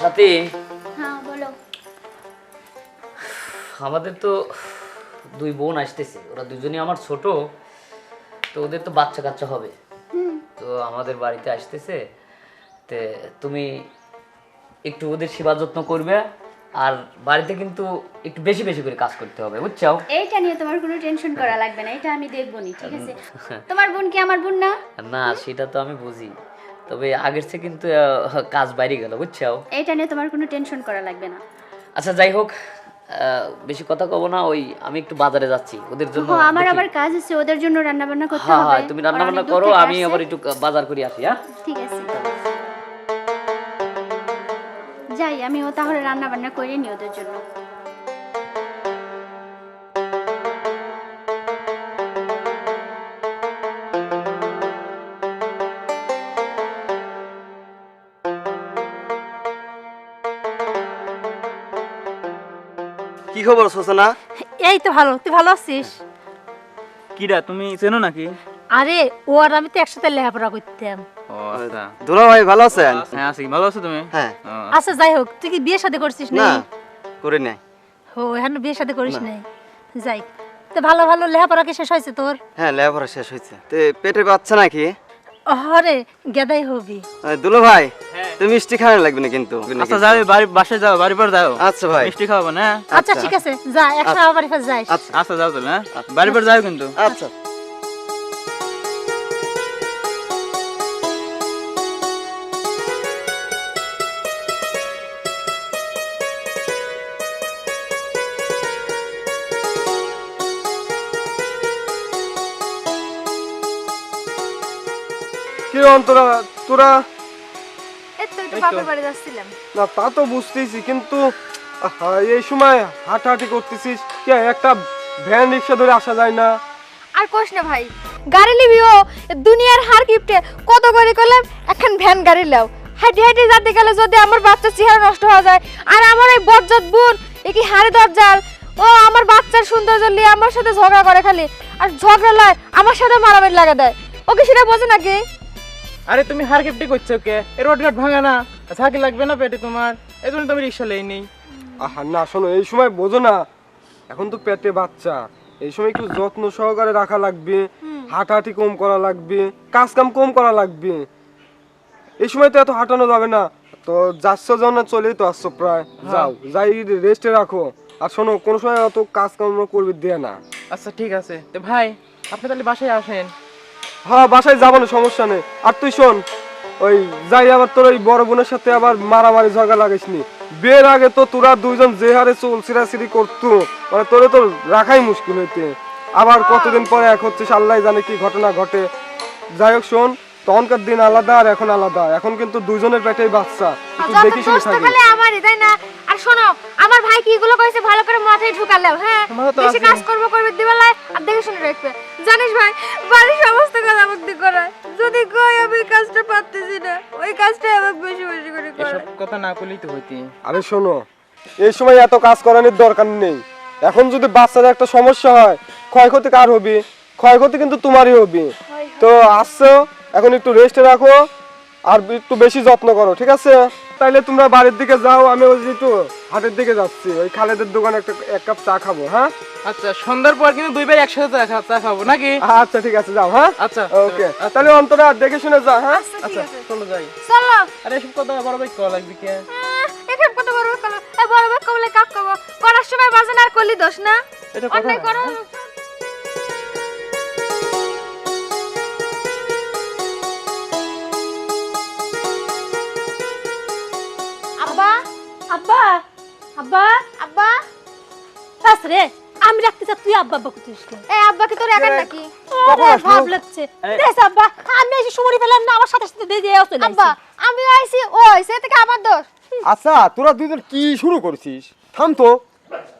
সাথে? হ্যাঁ বলো। আমাদের তো দুই বোন আসতেছে ওরা দুজনেই আমার ছোট তো ওদের তো বাচ্চা কাচ্চা হবে। তো আমাদের বাড়িতে আসতেছে তে তুমি একটু ওদের সেবা যত্ন করবে আর বাড়িতে কিন্তু একটু বেশি বেশি করে কাজ করতে হবে বুঝছ এইটা নিয়ে তোমার কোনো টেনশন করা লাগবে না এটা আমি দেখব নি ঠিক আছে? তোমার বোন কি আমার বোন না? না সেটা তো আমি বুঝি। তবে আগের থেকে কিন্তু কাজ বাইরে গেল বুঝছ এইটা নিয়ে তোমার কোনো টেনশন করা লাগবে না। আচ্ছা যাই হোক বেশি কথা কব না ওই আমি একটু বাজারে যাচ্ছি ওদের জন্য ও আমার আবার কাজ আছে ওদের জন্য রান্না বান্না করতে হ্যাঁ হবে। হ্যাঁ তুমি রান্না বান্না করো আমি আবার একটু বাজার করে আসি হ্যাঁ? ঠিক আছে। যাই আমি ও তাহলে রান্না বান্না করে নি ওদের জন্য। খবর সোসানা এই তো ভালো তুই ভালো আছিস? কিরা তুমি চেনো নাকি? আরে ও আর আমি তো একসাথে লেখাপড়া করতাম। আচ্ছা। দুলা ভাই ভালো আছেন? হ্যাঁ আছি। ভালো আছো তুমি? হ্যাঁ। আচ্ছা যাই হোক তুই কি বিয়ে শাদী করছিস না করে নাই। ও এখন বিয়ে শাদী করিস নাই? যাই। তো ভালো ভালো লেখাপড়া কি শেষ হয়েছে তোর? হ্যাঁ লেখাপড়া শেষ হয়েছে। তে পেটে বাচ্চা নাকি? হরে গেদাই হবি। দুলো ভাই তুমি মিষ্টি খাওয়ানো লাগবে না কিন্তু। আচ্ছা যাও বাড়ি বাসায় যাও বাড়ি পর যাও। আচ্ছা ভাই। মিষ্টি খাওয়াবো না? আচ্ছা ঠিক আছে যা একশো বাড়ি ফের যাই। আচ্ছা। আচ্ছা যাও তাহলে হ্যাঁ? বাড়ি পর যাও কিন্তু। আচ্ছা। কি অন্তরা তোরা বাপের বাড়ি যাচ্ছিলাম। না তা তো বুঝতেছি কিন্তু এই সময় হাঁটাহাঁটি করতেছিস কে একটা ভ্যান রিক্সা ধরে আসা যায় না? আর কোশ না ভাই গাড়ি লিবি ও দুনিয়ার হার কিপটে কত করে করলাম এখন ভ্যান গাড়ি লাও হাঁটি হাঁটি যাতে গেলে যদি আমার বাচ্চার চেহারা নষ্ট হয়ে যায় আর আমার ওই বজ্জাত বোন এ কি হাড়ে দরজাল? ও আমার বাচ্চার সৌন্দর্য নিয়ে আমার সাথে ঝগড়া করে খালি আর ঝগড়া লয় আমার সাথে মারামারি লাগা দেয়। ওকে সেটা বোঝে নাকি? আরে তুমি হার কেপটি করছ কে? এ রোড ঘাট ভাঙা না। ঝাঁকি লাগবে না পেটে তোমার? এই জন্য তুমি রিক্সা লেই নেই। আহা না শোনো এই সময় বোঝো না। এখন তো পেটে বাচ্চা। এই সময় একটু যত্ন সহকারে রাখা লাগবে। হাঁটাহাঁটি কম করা লাগবে। কাজ কাম কম করা লাগবে। এই সময় তো এত হাঁটানো যাবে না। তো যাচ্ছ যখন চলেই তো আসছো প্রায়। যাও যাই রেস্টে রাখো। আর শোনো কোনো সময় অত কাজ কাম করবে দিয়ে না। আচ্ছা ঠিক আছে। তো ভাই আপনি তাহলে বাসায় আসেন। হ্যাঁ বাসায় যাব না সমস্যা নেই। আর তুই শোন ওই যাই আবার তোর ওই বড় বোনের সাথে আবার মারামারি ঝগড়া লাগাইস নি। বিয়ের আগে তো তোরা দুইজন যে হারে চুল সিরাসিরি করতো মানে তোরে তো রাখাই মুশকিল হইতে। আবার কতদিন পরে এক হচ্ছে আল্লাহ জানে কি ঘটনা ঘটে। যাই হোক শোন তখনকার দিন আলাদা আর এখন আলাদা। এখন কিন্তু দুইজনের পেটেই বাচ্চা। যত দেখি শুনে থাকি। আর শোনো আমার ভাই কি এগুলো কইছে ভালো করে মাথায় ঢুকালেও হ্যাঁ? বেশি কাজ করব করবে দিবেলায় আর দেখে শুনে রাখবে। জানিস ভাই বাড়ির সমস্ত কাজ আমাকে করায়। যদি কই আমি কাজটা পারতেছি না ওই কাজটা আমাকে বেশি বেশি করে এসব করে কথা না করলেই তো হইতি। আরে শোনো এই সময় এত কাজ করানোর দরকার নেই। এখন যদি বাচ্চাদের একটা সমস্যা হয় ক্ষয়ক্ষতি কার হবে? ক্ষয়ক্ষতি কিন্তু তোমারই হবে। তো আসছো এখন একটু রেস্টে রাখো আর একটু বেশি যত্ন করো ঠিক আছে? তাইলে তোমরা বাড়ির দিকে যাও আমি ওই যে একটু হাটের দিকে যাচ্ছি। ওই খালেদের দোকানে একটা এক কাপ চা খাব হ্যাঁ? আচ্ছা সন্ধ্যার পর কিন্তু দুই ভাই একসাথে চা খাব নাকি? আচ্ছা ঠিক আছে যাও হ্যাঁ? আচ্ছা ওকে। তাহলে অন্তরা দেখে শুনে যা হ্যাঁ? আচ্ছা চলো যাই। চলো। আরে এসব কথা বড় ভাই কল লাগবে কে এখানে কত বড় বড় কলো এই বড় বড় কবলে কাপ করব করার সময় বাজে না আর করলি দোষ না? এটা কথা আব্বা আব্বা আব্বা। বাস রে আমি রাখতে চা তুই আব্বা আব্বা করছিস এই আব্বা কি তোর একার নাকি? আরে ভাব লাগছে। দেখ আব্বা আমি এসে সুমরি ফেলাম না আমার সাথে সাথে দিয়ে দিয়ে চলে আব্বা আমি আইছি ও সে থেকে আমার দোষ। আচ্ছা তোরা দুজন কি শুরু করছিস? থাম তো।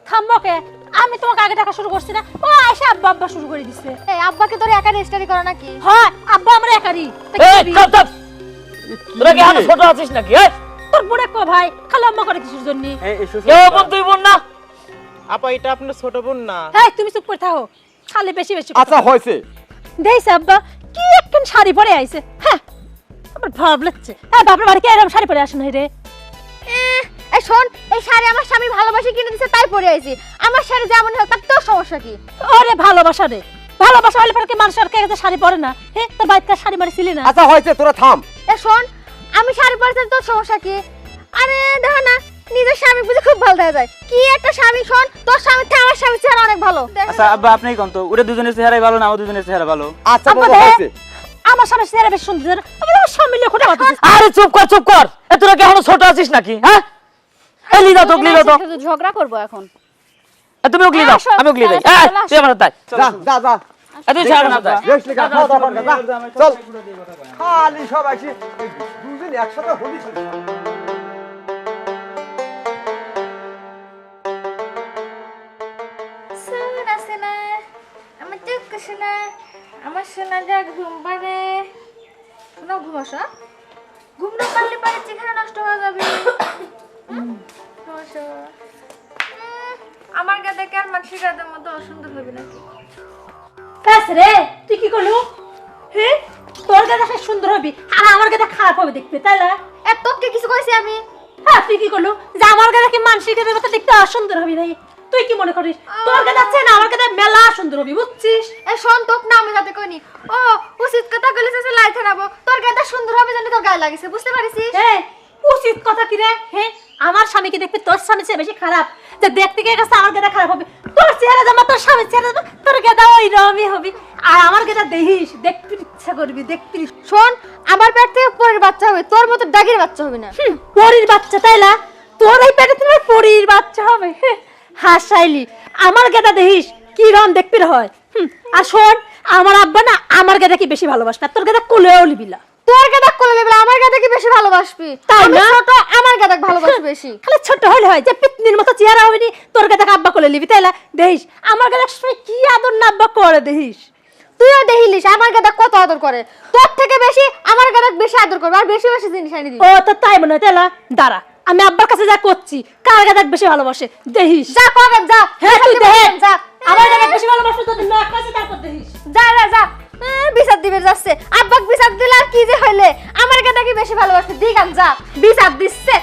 থাম্বকে আমি তোমাকে আগে টাকা শুরু করছি না ও এসে আব্বা আব্বা শুরু করে দিছে। এই আব্বা কি তোর একা রেজিস্টারি করে নাকি? হয় আব্বা আমার একারি তা কি এই থাম তোরা কি আরও ছোট আছিস নাকি এই? তোর বুড়ে কো ভাই? খালি আম্মা করে কিছুর জন্য? কেউ বোন তুই বোন না? আপা এটা আপনার ছোট বোন না। এই তুমি চুপ করে থাকো। খালি বেশি বেশি আচ্ছা হয়েছে। দেইছে আব্বা কি একখান শাড়ি পরে আইছে? হ্যাঁ আমার ভাব লাগছে। হ্যাঁ বাপের বাড়ি কে এরকম শাড়ি পরে আসে নাই রে? এ শোন এই শাড়ি আমার স্বামী ভালোবাসি কিনে দিছে তাই পরে আইছি। আমার শাড়ি যেমন হয় তার তোর সমস্যা কি? ওরে ভালোবাসা রে। ভালোবাসা হলে পরে কি মানুষ আর কে শাড়ি পরে না? হে তোর শাড়ি মারিছিলি না? আচ্ছা হয়েছে তোরা থাম। এ শোন আমি শাড়ি পরেছি তোর সমস্যা কি? আরে দেখো না নিজের স্বামী বুঝে খুব ভালো দেখা যায়। কি একটা স্বামী শোন তোর স্বামীর থেকে আমার স্বামীর চেহারা অনেক ভালো। আচ্ছা আব্বা আপনি কোন তো? ওরা দুজনের চেহারাই ভালো না আমার দুজনের চেহারা ভালো? আচ্ছা বাবা হয়েছে আমার স্বামী চেহারা বেশ সুন্দর। আমার স্বামী লিয়ে খোটা কথা আরে চুপ কর চুপ কর। এ তোরা কি এখনও ছোট আছিস নাকি হ্যাঁ? এই লিদা তো লিদা তো। ঝগড়া করব এখন। তুমি উগলি দাও আমি উগলি দেই এই, তুই আমার তাই। যা যা যা। এ, তুই ছাড় না চল। খালি সব আসি। দুজন একসাথে হলি সোনা আমার চোখ সোনা যা ঘুম পারে শোনা ঘুমাস ঘুম না পারলে পারে চেহারা নষ্ট হয়ে যাবে। আমার গাদা কি আর মানসিক গাদার মতো অসুন্দর হবে নাকি কাছে রে তুই কি করলু? হে তোর গাদা সুন্দর হবি আর আমার গাদা খারাপ হবে দেখবে তাই না? এ তোকে কিছু কইছি আমি। হ্যাঁ তুই কি করলু? যে আমার গাদা কি মানসিক গাদার মতো দেখতে অসুন্দর হবি নাই। তুই কি মনে করিস? তোর গাদা আছে না আমার গাদা মেলা সুন্দর হবি বুঝছিস? এ শোন তোক না আমি যাতে কইনি। ও উচিত কথা কইলে সে লাই থানাবো। তোর গাদা সুন্দর হবে জানি তোর গায়ে লাগিছে বুঝতে পারিস হে উচিত কথা কি রে? হে আমার স্বামীকে দেখবি তোর স্বামী চেয়ে বেশি খারাপ। যে দেখতে গিয়ে গেছে আমার গেদা খারাপ হবে। তোর চেহারা জামা তোর স্বামীর চেহারা জামা তোর গেদা ওই রকমই হবে। আর আমার গেদা দেখিস দেখতে ইচ্ছা করবি দেখতে শোন আমার পেট থেকে পরের বাচ্চা হবে তোর মতো ডাগির বাচ্চা হবে না। পরীর বাচ্চা তাই না? তোর এই পেটে তোমার পরীর বাচ্চা হবে। হাসাইলি। আমার গেদা দেখিস কি রকম দেখবি হয় আর শোন আমার আব্বা না আমার গেদা কি বেশি ভালোবাসে তোর গেদা কোলেও লিবিলা তোর গাদা কোলে দেবে আমার গাদা কি বেশি ভালোবাসবি? তাই আমি না? ছোট আমার ভালোবাসি বেশি। খালি ছোট হলে হয় যে পিতনির মতো চেহারা হবে নি তোর গাদাকে আব্বা কোলে লিবি তাই না? দেখিস আমার গাদা সময় কি আদর না আব্বা করে দেখিস? তুইও দেখিলিস আমার গাদা কত আদর করে। তোর থেকে বেশি আমার গাদা বেশি আদর করবে আর বেশি বেশি জিনিস আনি দিবি। ও তো তাই মনে হয় তাই না? দাঁড়া আমি আব্বার কাছে যা করছি কার গাদাক বেশি ভালোবাসে দেখিস? যা কবে যা। হ্যাঁ তুই দেখ। আমার গাদাক বেশি ভালোবাসে তো না কাছে তারপর দেখিস। যা যা যা। বিচার দিবে যাচ্ছে। আব্বাক বিচার দিলে আর কি যে হইলে? আমার গাদা কি বেশি ভালোবাসে? দিগাম যা। বিচার দিচ্ছে।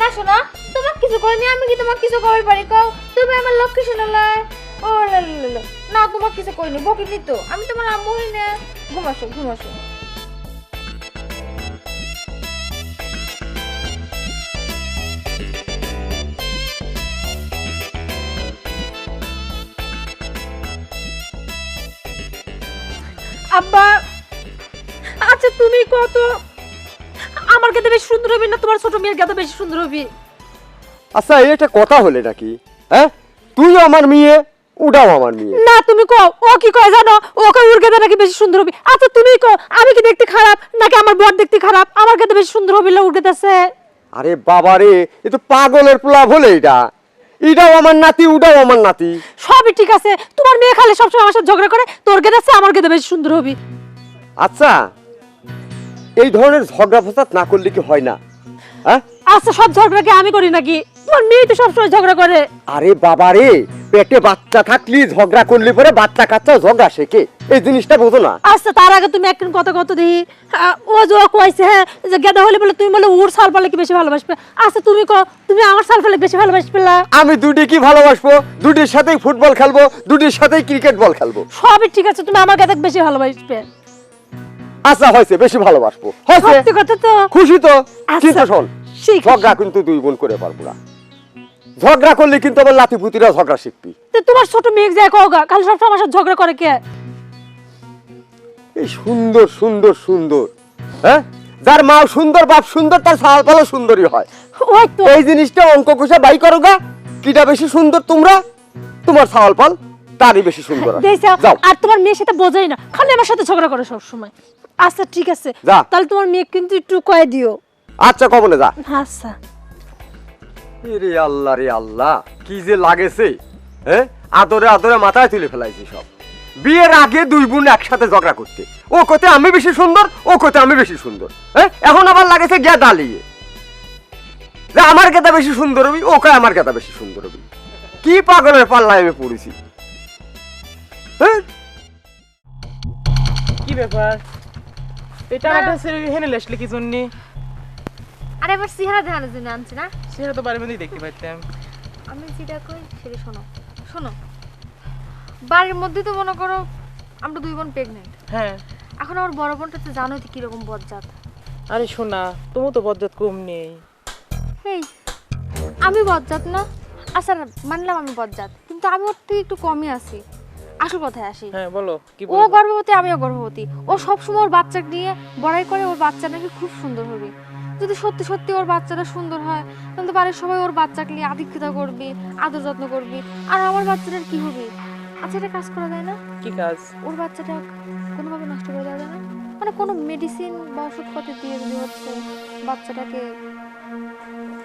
না, শোনো, তোমাক কিছু করিনি আমি কি তোমাক কিছু করার পারি? কও, তুমি আমার লক্ষ্মী শোনালে ও। না, তোমাক কিছু করিনি বকিনি তো। আমি তোমার আম্মু হই না। ঘুমাসো ঘুমাসো। আব্বা আচ্ছা তুমি কত? আমার গাদা বেশি সুন্দর হবে না তোমার ছোট মেয়ের গাদা বেশি সুন্দর হবে? আচ্ছা এই একটা কথা হলে নাকি? হ্যাঁ? তুইও আমার মেয়ে ওটাও আমার মেয়ে। না তুমি কও ও কি কয় জানো? ও কয় ওর গাদা নাকি বেশি সুন্দর হবে। আচ্ছা তুমি কও আমি কি দেখতে খারাপ? নাকি আমার বর দেখতে খারাপ? আমার গাদা বেশি সুন্দর হবে না ওর আরে বাবা রে এ তো পাগলের পোলাপ হলে এটা। এটাও আমার নাতি ওটাও আমার নাতি। সবই ঠিক আছে। তোমার মেয়ে খালি সবসময় আমার সাথে ঝগড়া করে তোর গেদে আছে আমার গেদে বেশি সুন্দর হবি। আচ্ছা এই ধরনের ঝগড়া ফসাদ না করলে কি হয় না? হ্যাঁ? আচ্ছা সব ঝগড়া কি আমি করি নাকি? তোমার মেয়ে তো সবসময় ঝগড়া করে। আরে বাবা রে পেটে বাচ্চা থাকলি ঝগড়া করলি পরে বাচ্চা কাচ্চা ঝগড়া শেখে। এই জিনিসটা বোঝো না। আচ্ছা তার আগে তুমি একদিন কত কত দিই ও যে কইছে হ্যাঁ যে গেদা হলে বলে তুমি বলে ওর সাল পালে কি বেশি ভালোবাসবে? আচ্ছা তুমি কও তুমি আমার সাল পালে বেশি ভালোবাসবে না? আমি দুটি কি ভালোবাসবো? দুটির সাথেই ফুটবল খেলব দুটির সাথেই ক্রিকেট বল খেলব। সবই ঠিক আছে তুমি আমার গেদা বেশি ভালোবাসবে। আচ্ছা হয়েছে বেশি ভালোবাসবো। হয়েছে? সত্যি কথা তো? খুশি তো? আচ্ছা, শোন। ঝগড়া কিন্তু দুই বোন করে পারব না। ঝগড়া করলে কিন্তু আবার লাতি পুতিরা ঝগড়া শিখবি। তোমার ছোট মেয়ে যায় কও গা খালি সবসময় আমার সাথে ঝগড়া করে কে? এই সুন্দর সুন্দর সুন্দর হ্যাঁ? যার মা সুন্দর বাপ সুন্দর তার সাল পালো সুন্দরী হয়। ওই তো। এই জিনিসটা অঙ্ক কষে বাই করো গা কিটা বেশি সুন্দর তোমরা তোমার সাল পাল তারই বেশি সুন্দর আর তোমার মেয়ে সেটা বোঝাই না খালি আমার সাথে ঝগড়া করে সব সময় আচ্ছা ঠিক আছে। তাহলে তোমার মেয়ে কিন্তু একটু কয়ে দিও। আচ্ছা কবলে যা। আচ্ছা। রে আল্লাহ রে আল্লাহ কি যে লাগেছে হ্যাঁ আদরে আদরে মাথায় তুলে ফেলাইছি সব। বিয়ের আগে দুই বোন একসাথে ঝগড়া করতে। ও কোতে আমি বেশি সুন্দর ও কোতে আমি বেশি সুন্দর হ্যাঁ এখন আবার লাগেছে গেদা লিয়ে যে আমার গেদা বেশি সুন্দর হবি ও কয় আমার গেদা বেশি সুন্দর হবি। কি পাগলের পাল্লায় আমি পড়েছি। হ্যাঁ কি ব্যাপার? এটা সেরে হেনে লেসলে কি জন্য? আর এবার চেহারা দেখানোর জন্য আনছি না? সিহারা তো বাড়ির মধ্যেই দেখতে পাইতাম। আমি যেটা কই সেটা শোনো। শোনো। বাড়ির মধ্যে তো মনে করো আমরা দুই বোন প্রেগনেন্ট হ্যাঁ। এখন আমার বড় বোনটা তো জানোই তো কীরকম বজ্জাত। আরে শোনা তোমার তো বজ্জাত কম নেই। এই আমি বজ্জাত না। আচ্ছা মানলাম আমি বজ্জাত কিন্তু আমি ওর থেকে একটু কমই আছি। আসল কথায় আসি। হ্যাঁ বলো কি ও গর্ভবতী আমিও গর্ভবতী। ও সবসময় ওর বাচ্চাকে নিয়ে বড়াই করে ওর বাচ্চা নাকি খুব সুন্দর হবে। যদি সত্যি সত্যি ওর বাচ্চাটা সুন্দর হয় তাহলে তো বাড়ির সবাই ওর বাচ্চাকে নিয়ে আধিক্যতা করবি আদর যত্ন করবি আর আমার বাচ্চাটার কি হবে? আচ্ছা এটা কাজ করা যায় না? কি কাজ? ওর বাচ্চাটা কোনোভাবে নষ্ট করে দেওয়া যায় না? মানে কোনো মেডিসিন বা ওষুধপাতি দিয়ে যদি হচ্ছে বাচ্চাটাকে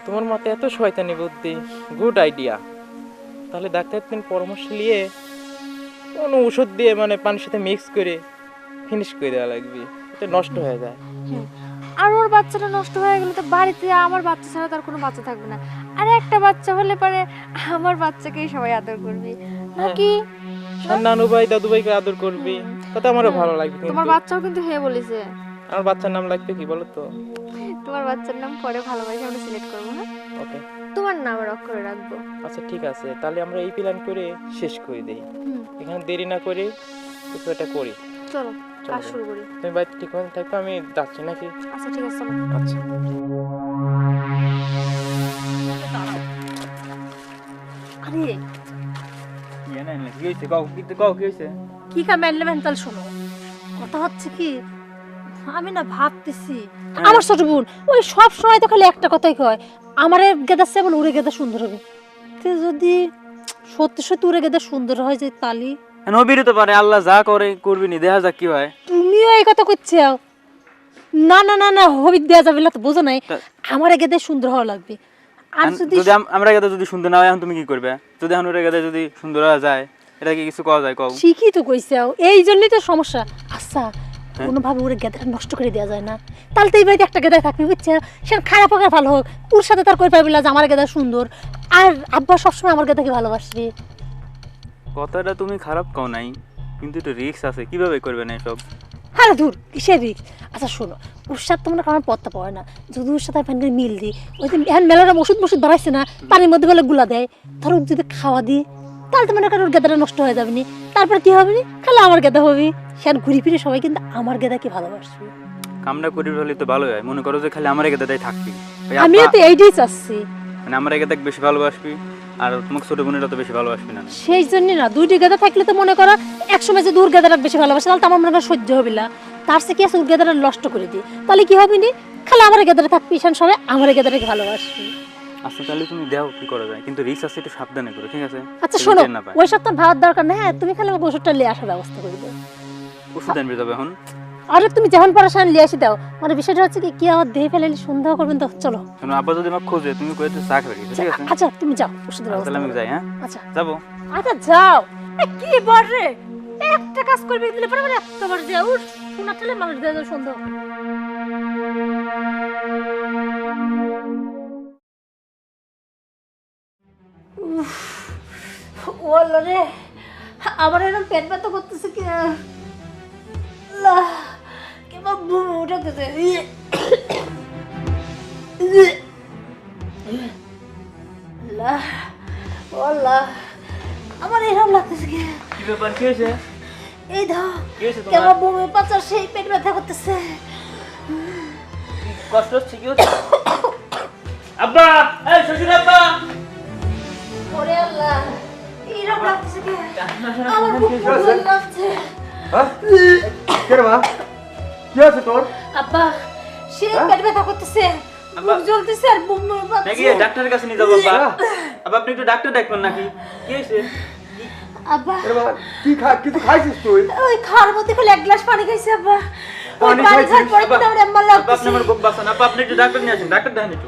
তোমার মতে এত শয়তানি বুদ্ধি গুড আইডিয়া তাহলে ডাক্তার দিন পরামর্শ নিয়ে কোনো ওষুধ দিয়ে মানে পানির সাথে মিক্স করে ফিনিশ করে দেওয়া লাগবে। এটা নষ্ট হয়ে যায়। হ্যাঁ। আর ওর বাচ্চাটা নষ্ট হয়ে গেলে তো বাড়িতে আমার বাচ্চা ছাড়া তার কোনো বাচ্চা থাকবে না। আর একটা বাচ্চা হলে পরে আমার বাচ্চাকেই সবাই আদর করবে। নাকি? নানু ভাই দাদু ভাইকে আদর করবি? তাতে আমারও ভালো লাগবে তোমার বাচ্চাও কিন্তু হয়ে বলেছে। আমার বাচ্চার নাম লাগবে কি বলো তো? তোমার বাচ্চার নাম পরে ভালোবাসে আমরা সিলেক্ট করব হ্যাঁ? ওকে। তোমার নাম অক্ষরে রাখব। আচ্ছা ঠিক আছে। তাহলে আমরা এই প্ল্যান করে শেষ করে দেই। এখানে দেরি না করে কিছু একটা করি। চলো কাজ শুরু করি। তুমি বাড়িতে ঠিক মতো থাকবে আমি যাচ্ছি নাকি? আচ্ছা ঠিক আছে চলো। আচ্ছা। আরে। কি হয়েছে? কও কি কও কি হয়েছে? কি কামে আনলেন তাহলে শোনো। কথা হচ্ছে কি আমি না ভাবতেছি আমার ছোট বোন ওই সব সময় তো খালি একটা কথাই কয় আমার গেদা সেবল উড়ে গেদা সুন্দর হবে। তো যদি সত্যি সত্যি উড়ে গেদা সুন্দর হয় যে তালি নবীরও তো পারে আল্লাহ যা করে করবি নি দেখা যাক কি হয়। তুমিও এই কথা করছ না না না না হবি দেওয়া যাবে না তো বোঝো নাই। আমার গেদে সুন্দর হওয়া লাগবে। আর যদি আমরা গেদা যদি সুন্দর না হয় এখন তুমি কি করবে? যদি এখন ওরা গেদা যদি সুন্দর হওয়া যায় এটা কি কিছু কওয়া যায় কও? ঠিকই তো কইছাও এই জন্যই তো সমস্যা। আচ্ছা কোনোভাবে ওরে গেদাটা নষ্ট করে দেওয়া যায় না। তাহলে তো এই বাড়িতে একটা গেদায় থাকবে বুঝছে? সে খারাপ হোক আর ভালো হোক ওর সাথে তার কই পারবি না যে আমার গেদা সুন্দর। আর আব্বা সবসময় আমার গেদাকে ভালোবাসবে। কথাটা তুমি খারাপ কও নাই কিন্তু একটু রিস্ক আছে কীভাবে করবে না এসব? হ্যাঁ দূর কিসের রিক্স আচ্ছা শোনো ওর সাথে তো মনে করো পত্তা পড়ে না যদি ওর সাথে ফ্যানকে মিল দিই ওই যে এখন মেলার ওষুধ মষুধ বাড়াইছে না পানির মধ্যে বলে গুলা দেয় ধরো যদি খাওয়া দিই তাহলে তো মনে করো ওর গেদাটা নষ্ট হয়ে যাবে নি তারপর কি হবে নি? খালি আমার গেদা হবে সে আর ঘুরে ফিরে সবাই কিন্তু আমার গেদাকে ভালোবাসবে। কামটা করি হলে তো ভালো হয় মনে করো যে খালি আমার গেদাটাই থাকবি। আমিও তো এইটাই চাচ্ছি। মানে আমার গেদাকে বেশি ভালোবাসবি? আর তোমাকে ছোট বোনেরা তো বেশি ভালোবাসবি না। সেই জন্য না দুইটি গেদা থাকলে তো মনে করো একসময় যে দূর গেদাটা বেশি ভালোবাসে তাহলে তো আমার মনে করো সহ্য হবে না। তার সে কি আছে ওর গেদাটা নষ্ট করে দিই? তাহলে কি হবে নি? খালি আমার গেদাটা থাকবে ঈশান সবাই আমার গেদাটাকে ভালোবাসবে। আচ্ছা তাহলে তুমি দেও কি করা যায়? কিন্তু রিস্ক আছে একটু সাবধানে করো ঠিক আছে? আচ্ছা শোনো ওই সব তো ভাবার দরকার না হ্যাঁ তুমি খালি আমাকে ওষুধটা নিয়ে আসার ব্যবস্থা করে দাও। ওষুধ আনবে তবে এখন? আরে তুমি যখন পড়াশোনা নিয়ে আসি দাও। মানে বিষয়টা হচ্ছে কি কি আমার দেহে ফেলে সন্দেহ করবেন তো চলো। শোনো আব্বা যদি আমাকে খোঁজে তুমি কয়ে তো চা খাবে ঠিক আছে? আচ্ছা তুমি যাও ওষুধের আচ্ছা, ব্যবস্থা তাহলে আমি যাই হ্যাঁ? আচ্ছা। যাব। আচ্ছা যাও। এ, কি বল রে? একটা কাজ করবি দিলে পরে মানে তোমার যে উঠ শোনা ঠেলে মানুষ দেয় সন্দেহ। ওলা রে আমার এরকম পেট ব্যথা করতেছে কি কেমন বমি আল্লাহ ওলা আমার এরকম লাগতেছে কি কি ব্যাপার কি হয়েছে এই ধর কেমন বমি পাচার সেই পেট ব্যথা করতেছে কষ্ট হচ্ছে কি হচ্ছে আব্বা এই শ্বশুর আব্বা ওরে আল্লাহ এরকম লাগতেছে কি আমার খুব ভালো লাগছে হ্যাঁ কে রে মা কি আছে তোর? আব্বা সে পেট ব্যথা করতেছে মুখ জ্বলতেছে আর বমি নাকি পাচ্ছে। ডাক্তারের কাছে নিয়ে যাব আব্বা। আব্বা আপনি একটু ডাক্তার দেখবেন নাকি? কি হয়েছে? আব্বা। কি খা কিছু খাইছিস তুই? ওই খাওয়ার মধ্যে খালি এক গ্লাস পানি খাইছে আব্বা। পানি এম্মা আব্বা আপনি আমার বুক বাঁচান। আব্বা আপনি একটু ডাক্তার নিয়ে আসেন। ডাক্তার দেখেন একটু।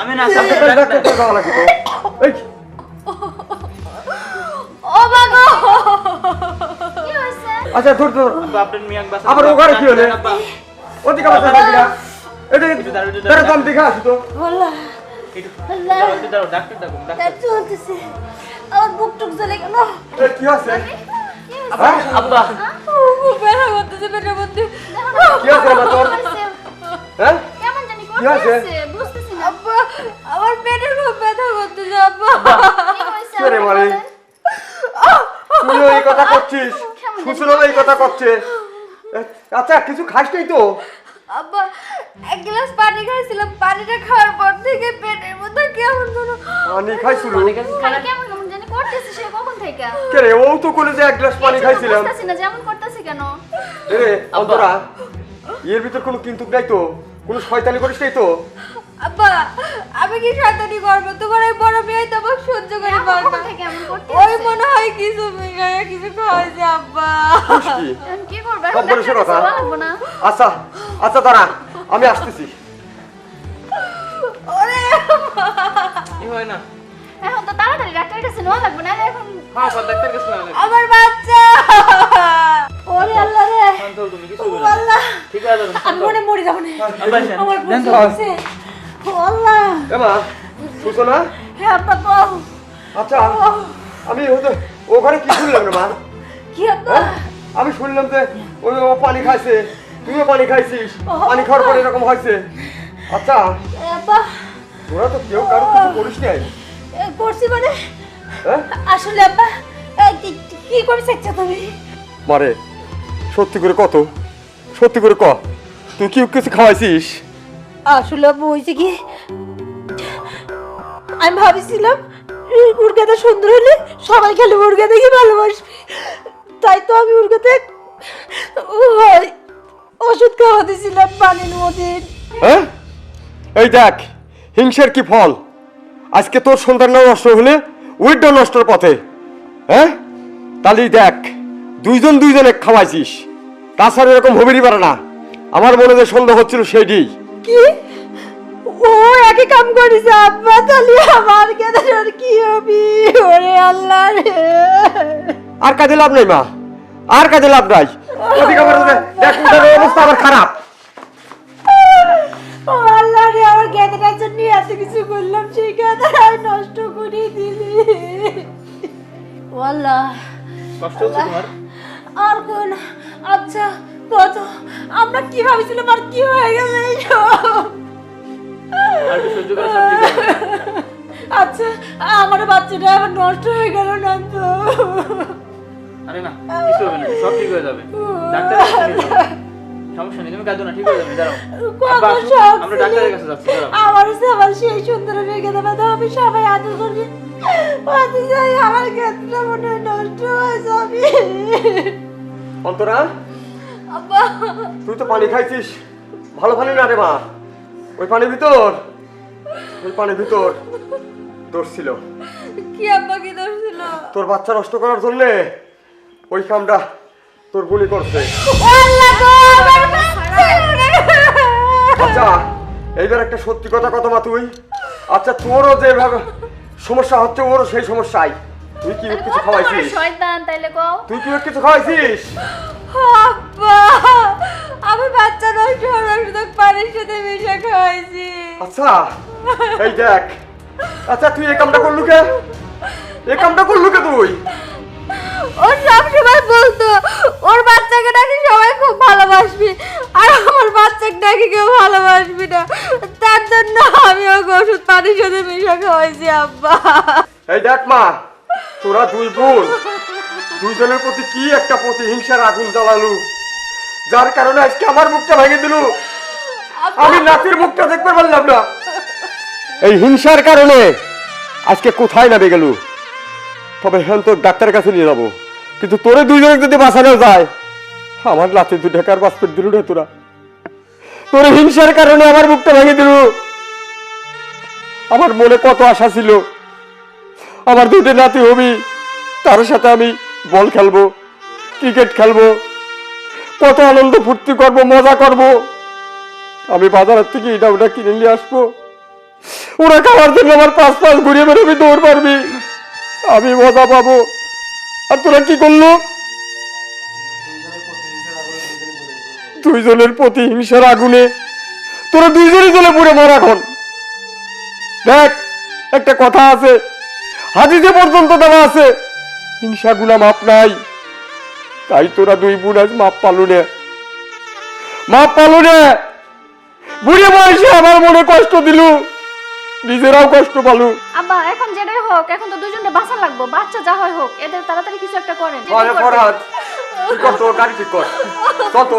আমি না ডাক্তার ডাক্তার। যাওয়া লাগে তো এই ও বাগো কি হয়েছে আচ্ছা ধর ধর। আবার ওখানে কি হলো? ওদিকে আমার সাথে দিলা এটা তারা। দাম দেখে আসি তো। আল্লাহ আল্লাহ দাঁড়াও, একটু ডাক্তার দেখুন ডাক্তার। পেট চলতেছে আমার বুক টুক জ্বলে গেল। এ, কি আছে? হ্যাঁ? আব্বা। করতেছে কি আছে তোর? হ্যাঁ? কেমন জানি বুঝতেছি আমার পেটের খুব ব্যথা করতেছে আব্বা। কি হয়েছে কে মারে? তুইও এই কথা করছিস? সুশীলও এই কথা করছে। আচ্ছা কিছু খাস নাই তো? আব্বা এক গ্লাস পানি খাইছিলাম। পানিটা খাওয়ার পর থেকে পেটের মধ্যে কেমন যেন পানি খাইছিল? খালি কেমন কেমন জানি করতেছে সে কখন থেকে? কে রে ও তো কলেজে এক গ্লাস পানি খাইছিলাম। বুঝতেছি না যেমন করতেছে কেন? এ রে অন্তরা এর ভিতর কোনো কিন্তু নাই তো? কোনো শয়তানি করিস নাই তো? আব্বা আমি কি শয়তানি করব? তোমার বড় মেয়ে তো আমাকে সহ্য করে করতে ওই মনে হয় কিছু মিগায়া কিছু খাওয়াইছে আব্বা। কি? এখন করবে? লাগবো না। আচ্ছা আচ্ছা দাঁড়া আমি আসতেছি। ওরে কি হয় না? এখন তো তাড়াতাড়ি ডাক্তারের কাছে নেওয়া লাগবে না এখন হ্যাঁ না আমার বাচ্চা। ওরে আল্লাহ রে। শান্ত তুমি কিছু ও আল্লাহ। ঠিক আছে আমি মনে মরে যাব না আমার আল্লাহ। এমা সুসনা হ্যাঁ আব্বা কও আচ্ছা আমি ওদের- ও ঘরে কি শুনলাম রে মা? কি আব্বা? হ্যাঁ? আমি শুনলাম যে ওই ও পানি খাইছে। তুইও পানি খাইছিস। পানি খাওয়ার পরে এরকম হয়েছে। আচ্ছা। আব্বা। তোরা তো কেউ কারও কিছু করিস নাই। এ, করছি মানে? হ্যাঁ? আসলে আব্বা কি- কি- কি করে চাইছো তুমি? মারে সত্যি করে কত? সত্যি করে ক? তুই কি কিছু খাওয়াইছিস? আসলে আব্বু হয়েছে কি আমি ভাবছিলাম উর্গাটা সুন্দর হলে সবাই খেলে উর্গা দেখে ভালোবাসবে। তাই তো আমি উর্গাতে ওষুধ খাওয়া দিয়েছিলাম পানির মধ্যে। হ্যাঁ? এই দেখ, হিংসার কি ফল? আজকে তোর সন্তানটাও নষ্ট হলে উইডটা নষ্টর পথে। হ্যাঁ? তাহলেই দেখ, দুইজন দুইজনে খাওয়াইছিস। তাছাড়া এরকম হবেরই পারে না। আমার মনে যে সন্দেহ হচ্ছিল সেইটি। কি? ও একই কাম করেছে আব্বা তাহলে আমার কেন আর কি হবি? ওরে আল্লাহ রে। আর কাজে লাভ নাই মা। আর কাজে লাভ নাই। ওদিকে আবার দেখ দেখ অবস্থা আবার খারাপ। ও আল্লাহ রে আমার গেঁদাটার জন্য এত কিছু করলাম সেই গেঁদাটা আমি নষ্ট করে দিলি। ও আল্লাহ। কষ্ট হচ্ছে তোমার? আর কোন আচ্ছা কত আমরা কি ভাবছিলাম আর কি হয়ে গেল। আচ্ছা আমার বাচ্চাটা আবার নষ্ট হয়ে গেল না তো? আরে না কিছু হবে না সব ঠিক হয়ে যাবে। ডাক্তার সমস্যা নেই তুমি কাঁদো না ঠিক হয়ে যাবে দাঁড়াও। আমরা ডাক্তারের কাছে যাচ্ছি আমার সাবার সেই সুন্দর মেয়েকে দেবে তো আমি সবাই আদর করি। আমার ক্ষেত্রে মনে নষ্ট হয়ে যাবে। অন্তরা? আব্বা। তুই তো পানি খাইছিস। ভালো পানি না রে মা। ওই পানির ভিতর। ওই পানির ভিতর। দোষ ছিল। কি আব্বা কি দোষ ছিল? তোর বাচ্চা নষ্ট করার জন্য ওই কামটা তোর গুলি করছে। আচ্ছা এইবার একটা সত্যি কথা কত মা তুই? আচ্ছা তোরও যেভাবে সমস্যা হচ্ছে ওরও সেই সমস্যাই। তুই কি কিছু খাওয়াইছিস? শয়তান তাইলে কও তুই কি কিছু খাওয়াইছিস? আব্বা আমি বাচ্চা নষ্ট হওয়ার শুধু পানির সাথে মিশে খাওয়াইছি। আচ্ছা এই দেখ। আচ্ছা তুই এই কামটা করলু কে? এই কামটা করলু কে তুই? ও সবসময় বলতো ওর বাচ্চাকে নাকি সবাই খুব ভালোবাসবি আর আমার বাচ্চাকে নাকি কেউ ভালোবাসবি না। তার জন্য আমি ওকে ওষুধ পানির সাথে মিশে খাওয়াইছি আব্বা। এই দেখ মা তোরা দুই বোন দুইজনের প্রতি কি একটা প্রতিহিংসার আগুন জ্বালালু? যার কারণে আজকে আমার মুখটা ভেঙে দিল। আমি নাতির মুখটা দেখতে পারলাম না। এই হিংসার কারণে আজকে কোথায় নামে গেলু? তবে হ্যাঁ তোর ডাক্তারের কাছে নিয়ে যাব। কিন্তু তোরে দুইজনে যদি বাঁচানো যায় আমার লাতে দু ঢাকার বাস্পেট দিলু রে তোরা। তোর হিংসার কারণে আমার মুখটা ভেঙে দিল। আমার মনে কত আশা ছিল। আমার দুটো নাতি হবি তার সাথে আমি বল খেলব, ক্রিকেট খেলব, কত আনন্দ ফুর্তি করব, মজা করব। আমি বাজারের থেকে এটা ওটা কিনে নিয়ে আসব। ওরা খাওয়ার জন্য আমার পাঁচ পাঁচ ঘুরিয়ে বেরোবি দৌড় পারবি আমি মজা পাবো। আর তোরা কি করল? দুইজনের প্রতি হিংসার আগুনে। তোরা দুইজনই জ্বলে পুড়ে মারা এখন। দেখ, একটা কথা আছে। হাদিসে পর্যন্ত দেওয়া আছে। হিংসা গুলা মাপ নাই। তাই তোরা দুই বোন আজ মাপ পালু নে। মাপ পালু নে। বুড়ি বয়সে আমার মনে কষ্ট দিলু। নিজেরাও কষ্ট পালু। আব্বা এখন যেটাই হোক এখন তো দুজনে বাসা লাগবো। বাচ্চা যা হয় হোক এদের তাড়াতাড়ি কিছু একটা করেন। গাড়ি ঠিক কর। চল তো